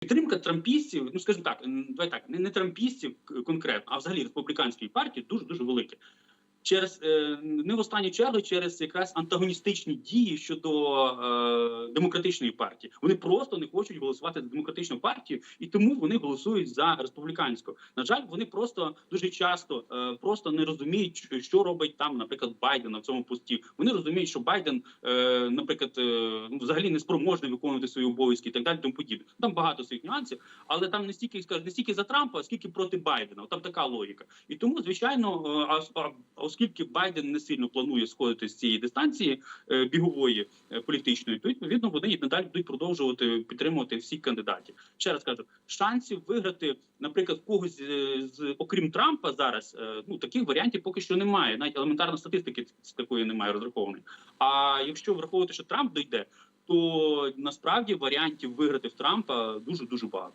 підтримка трампістів, ну скажімо так, давай так, не, не трампістів конкретно, а взагалі республіканської партії дуже дуже велике. Через е, не в останню чергу через якраз антагоністичні дії щодо е, демократичної партії. Вони просто не хочуть голосувати за демократичну партію, і тому вони голосують за республіканську. На жаль, вони просто дуже часто е, просто не розуміють, що- робить там, наприклад, Байден на цьому пості. Вони розуміють, що Байден, е, наприклад, е, ну, взагалі не спроможний виконувати свої обов'язки і так далі. Тому подібне. Там багато своїх нюансів, але там не стільки скажу, не стільки за Трампа, скільки проти Байдена. Там така логіка. І тому, звичайно, е, а, оскільки Байден не сильно планує сходити з цієї дистанції е, бігової е, політичної, то відповідно вони і надалі будуть продовжувати підтримувати всіх кандидатів. Ще раз кажу, шансів виграти, наприклад, когось з окрім Трампа зараз е, ну таких варіантів поки що немає. Навіть елементарно статистики такої немає розрахованої. А якщо враховувати, що Трамп дойде, то насправді варіантів виграти в Трампа дуже дуже багато.